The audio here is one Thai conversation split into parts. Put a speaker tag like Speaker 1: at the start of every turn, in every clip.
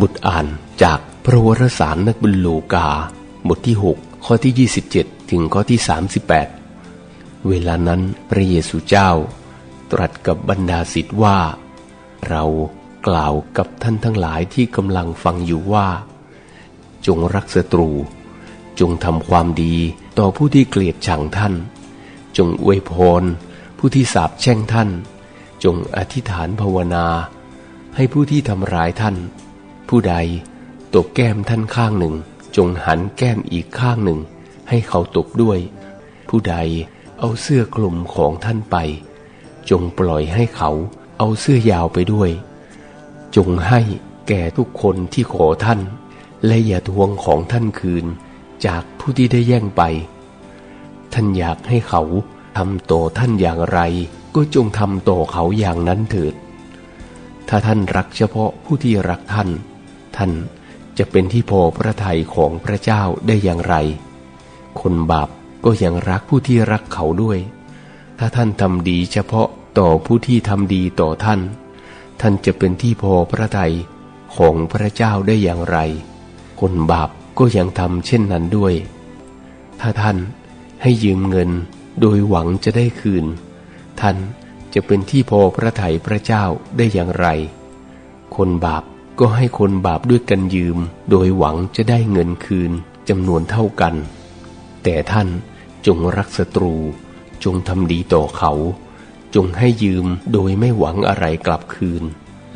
Speaker 1: บุตรอ่านจากพระวรสารนักบุญลูกา บทที่ 6 ข้อที่ 27 ถึงข้อที่ 38 เวลานั้นพระเยซูเจ้า ตรัสกับบรรดาศิษย์ว่า เรากล่าวกับท่านทั้งหลายที่กำลังฟังอยู่ว่า จงรักศัตรู จงทำความดีต่อผู้ที่เกลียดชังท่าน จงอวยพรผู้ที่สาบแช่งท่าน จงอธิษฐานภาวนา ให้ผู้ที่ทำร้ายท่าน ผู้ใดตบแก้มท่านข้างหนึ่ง จงหันแก้มอีกข้างหนึ่ง ให้เขาตบด้วย ผู้ใดเอาเสื้อคลุมของท่านไป จงปล่อยให้เขาเอาเสื้อยาวไปด้วย จงให้แก่ทุกคนที่ขอท่าน และอย่าทวงของท่านคืน จากผู้ที่ได้แย่งไป ท่านอยากให้เขาทำต่อท่านอย่างไร ก็จงทำต่อเขาอย่างนั้นเถิด ถ้าท่านรักเฉพาะผู้ที่รักท่าน ท่านจะเป็นที่พอพระทัยของพระเจ้าได้อย่างไร คนบาปก็ยังรักผู้ที่รักเขาด้วย ถ้าท่านทำดีเฉพาะต่อผู้ที่ทำดีต่อท่าน ท่านจะเป็นที่พอพระทัยของพระเจ้าได้อย่างไร คนบาปก็ยังทำเช่นนั้นด้วย ถ้าท่านให้ยืมเงินโดยหวังจะได้คืน ท่านจะเป็นที่พอพระทัยพระเจ้าได้อย่างไร คนบาป ก็ให้คนบาปด้วยกันยืม โดยหวังจะได้เงินคืนจำนวนเท่ากัน แต่ท่านจงรักศัตรู จงทำดีต่อเขา จงให้ยืมโดยไม่หวังอะไรกลับคืน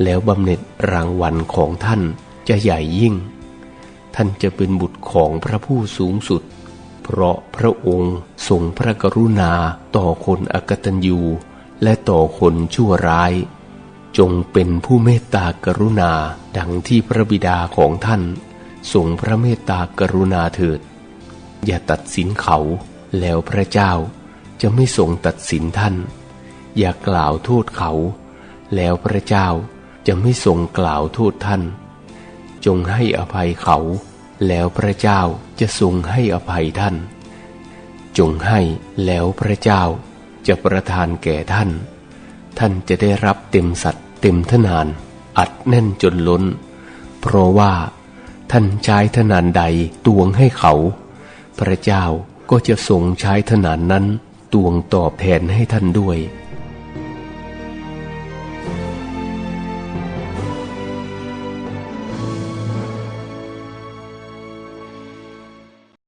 Speaker 1: แล้วบำเหน็จรางวัลของท่านจะใหญ่ยิ่ง ท่านจะเป็นบุตรของพระผู้สูงสุด เพราะพระองค์ทรงพระกรุณาต่อคนอกตัญญูและต่อคนชั่วร้าย จงเป็นผู้เมตตากรุณาดังที่พระบิดาของท่านทรงพระเมตตากรุณาเถิด อย่าตัดสินเขาแล้วพระเจ้าจะไม่ทรงตัดสินท่าน อย่ากล่าวโทษเขา แล้วพระเจ้าจะไม่ทรงกล่าวโทษท่าน จงให้อภัยเขา แล้วพระเจ้าจะทรงให้อภัยท่าน จงให้แล้วพระเจ้าจะประทานแก่ท่าน ท่านจะได้รับเต็มสัตว์เต็มทนาน อัดแน่นจนล้น เพราะว่า ท่านใช้ทนานใดตวงให้เขา พระเจ้าก็จะทรงใช้ทนานนั้นตวงตอบแทนให้ท่านด้วย